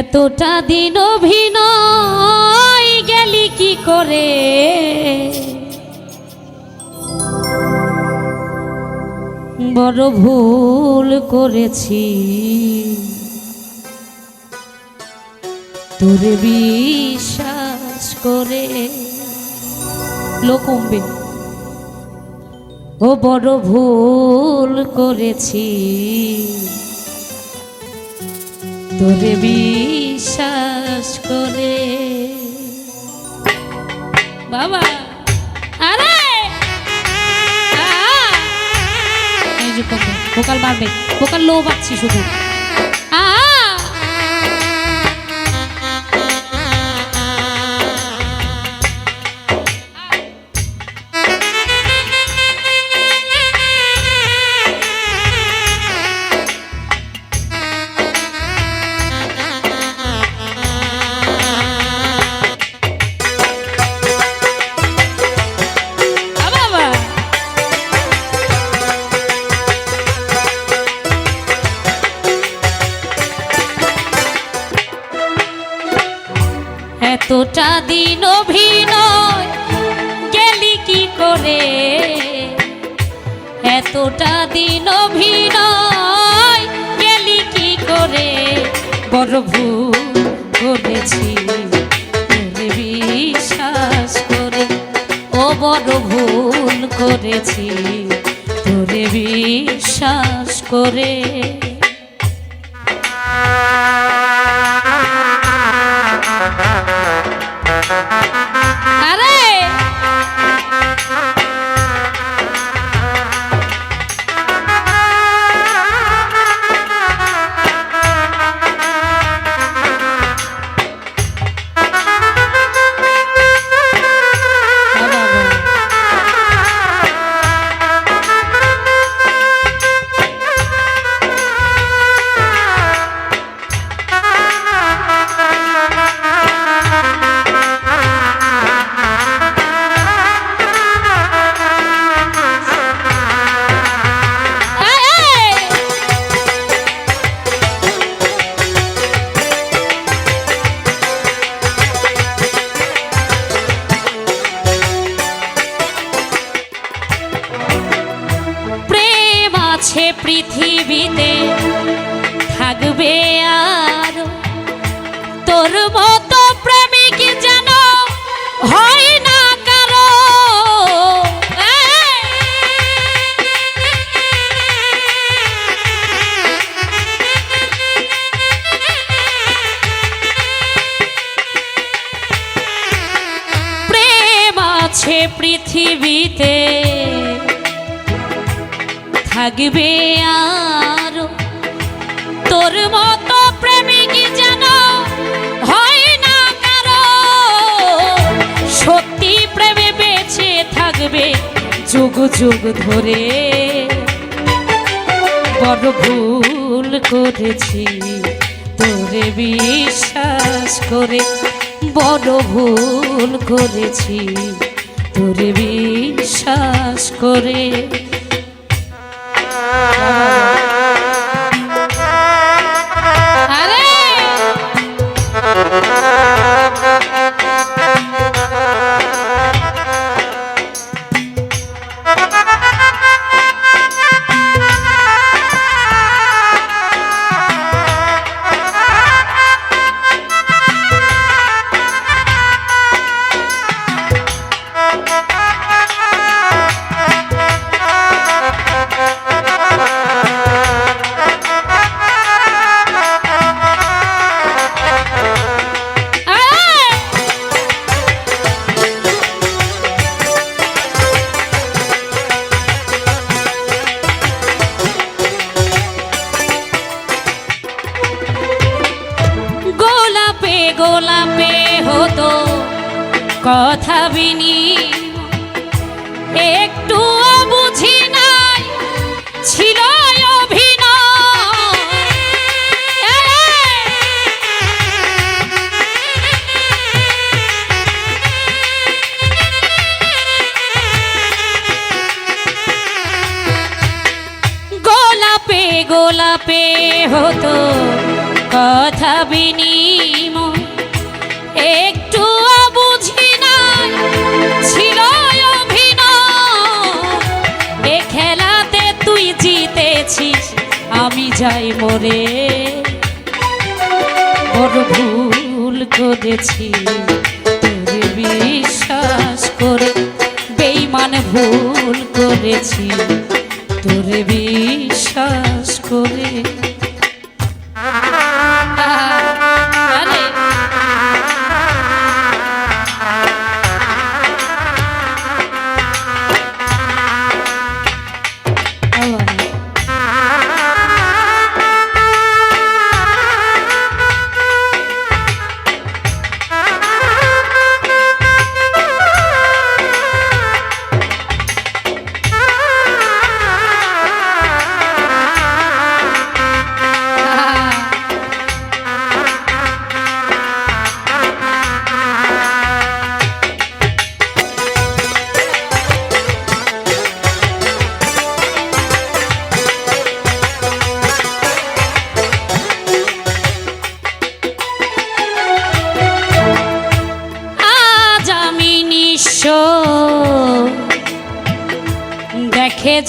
এতটা দিন অভিনয় গেলি কি করে? বড় ভুল করেছি। তোরে বিশ্বাস করে লোকম্বে ও বড় ভুল করেছি। তোরে বিশ্বাস করে। বাবা আরে! ভোকাল বাড়বে ভোকাল লো পাচ্ছি শুধু। এতটা দিন অভিনয় গেলি কি করে? বড় ভুল করেছি বিশ্বাস করে। ও বড় ভুল করেছি, তোরে বিশ্বাস করে। পৃথিবীতে থাকবে আর। তোর মতো প্রেমিক যেন হয় না কারও। প্রেম আছে পৃথিবীতে। থাকবে আর। তোর মতো প্রেমিক যেন হয় না কারও। সত্যি প্রেমে বেঁচে থাকবে যুগ যুগ ধরে। বড় ভুল করেছি, তোরে বিশ্বাস করে বড় ভুল করেছি, তোরে বিশ্বাস করে কথা বিনি। একটু বুঝি নাই ছিল গোলাপে গোলাপে হতো কথা বিনিময় যাই মরে বড় ভুল করেছি।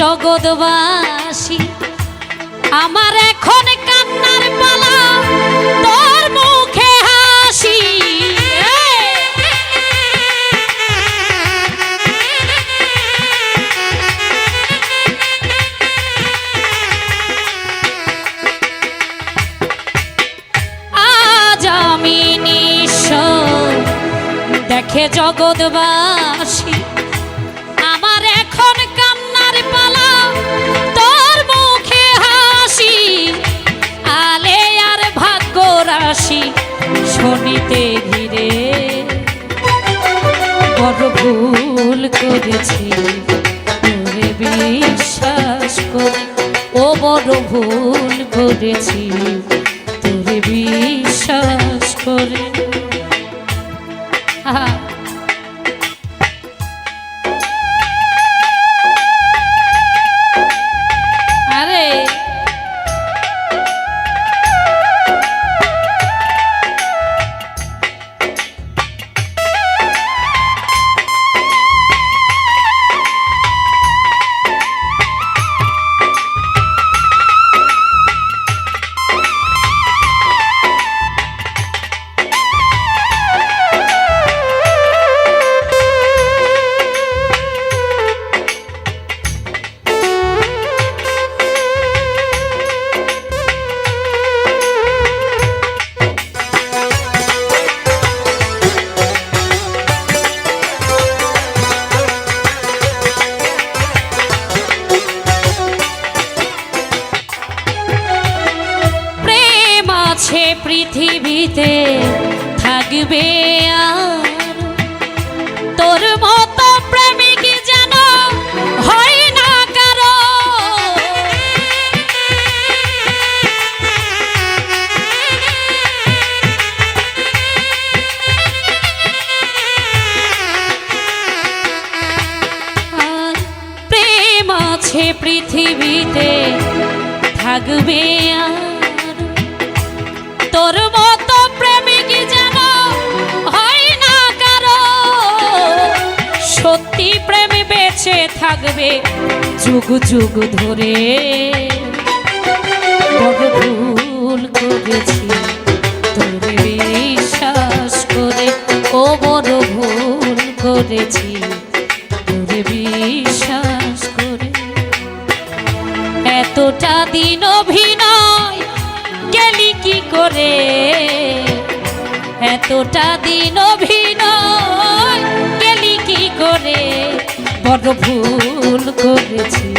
জগৎবাসী আমার এখন কান্নার পালা তোর মুখে হাসি। আজ আমি নিঃস্ব দেখে জগৎবাসী শনিতে ঘিরে বড় ভুল করেছি। তোরে বিশ্বাস করে ও বড় ভুল করেছি। থাকবে তোর মতো প্রেমিক যেন হয় না কারও। প্রেম আছে পৃথিবীতে, থাকবে আর। তোর মতো বেঁচে থাকবে যুগ যুগ ধরে। ভুল করেছি, তোর বিশ্বাস করে, ও বড় ভুল করেছি, তোর বিশ্বাস করে। এতটা দিন অভিনয় গেলি কি করে? এতটা দিন অভিনয় ভুল করেছি।